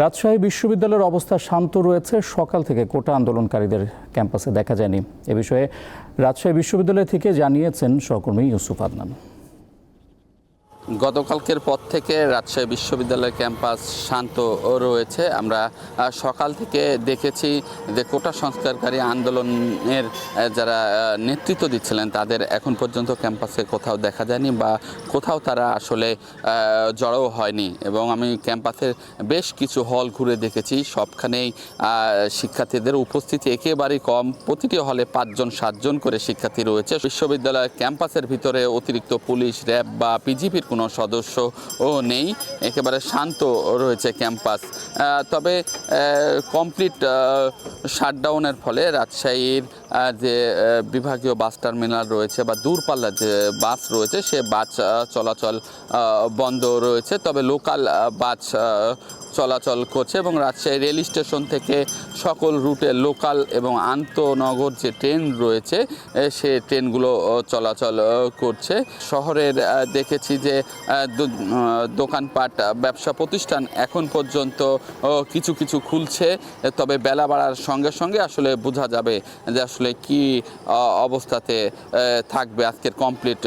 রাজশাহী বিশ্ববিদ্যালয়ের অবস্থা শান্ত রয়েছে। সকাল থেকে কোটা আন্দোলনকারীদের ক্যাম্পাসে দেখা যায়নি। এ বিষয়ে রাজশাহী বিশ্ববিদ্যালয় থেকে জানিয়েছেন সহকর্মী ইউসুফ আদনান। গতকালকের পর থেকে রাজশাহী বিশ্ববিদ্যালয়ের ক্যাম্পাস শান্ত রয়েছে। আমরা সকাল থেকে দেখেছি যে কোটা সংস্কারকারী আন্দোলনের যারা নেতৃত্ব দিচ্ছিলেন, তাদের এখন পর্যন্ত ক্যাম্পাসে কোথাও দেখা যায়নি বা কোথাও তারা আসলে জড়ো হয়নি। এবং আমি ক্যাম্পাসের বেশ কিছু হল ঘুরে দেখেছি। সবখানেই শিক্ষার্থীদের উপস্থিতি একেবারেই কম। প্রতিটি হলে পাঁচজন, সাতজন করে শিক্ষার্থী রয়েছে। বিশ্ববিদ্যালয়ের ক্যাম্পাসের ভিতরে অতিরিক্ত পুলিশ, র্যাব বা পিজিপির কোনো সদস্য ও নেই। একেবারে শান্ত রয়েছে ক্যাম্পাস। তবে কমপ্লিট শাটডাউনের ফলে রাজশাহীর যে বিভাগীয় বাস টার্মিনাল রয়েছে বা দূরপাল্লার যে বাস রয়েছে, সে বাস চলাচল বন্ধ রয়েছে। তবে লোকাল বাস চলাচল করছে এবং রাজশাহী রেল স্টেশন থেকে সকল রুটে লোকাল এবং আন্তনগর যে ট্রেন রয়েছে সে ট্রেনগুলো চলাচল করছে। শহরের দেখেছি যে দোকানপাট ব্যবসা প্রতিষ্ঠান এখন পর্যন্ত কিছু কিছু খুলছে। তবে বেলা বাড়ার সঙ্গে সঙ্গে আসলে বোঝা যাবে যে আসলে কি অবস্থাতে থাকবে আজকের কমপ্লিট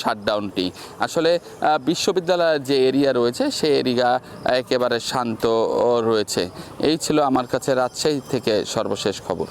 শাটডাউনটি। আসলে বিশ্ববিদ্যালয়ের যে এরিয়া রয়েছে সেই এরিয়া, একেবারে শান্ত। ও, রয়েছে। এই ছিল আমার কাছে রাজশাহী থেকে সর্বশেষ খবর।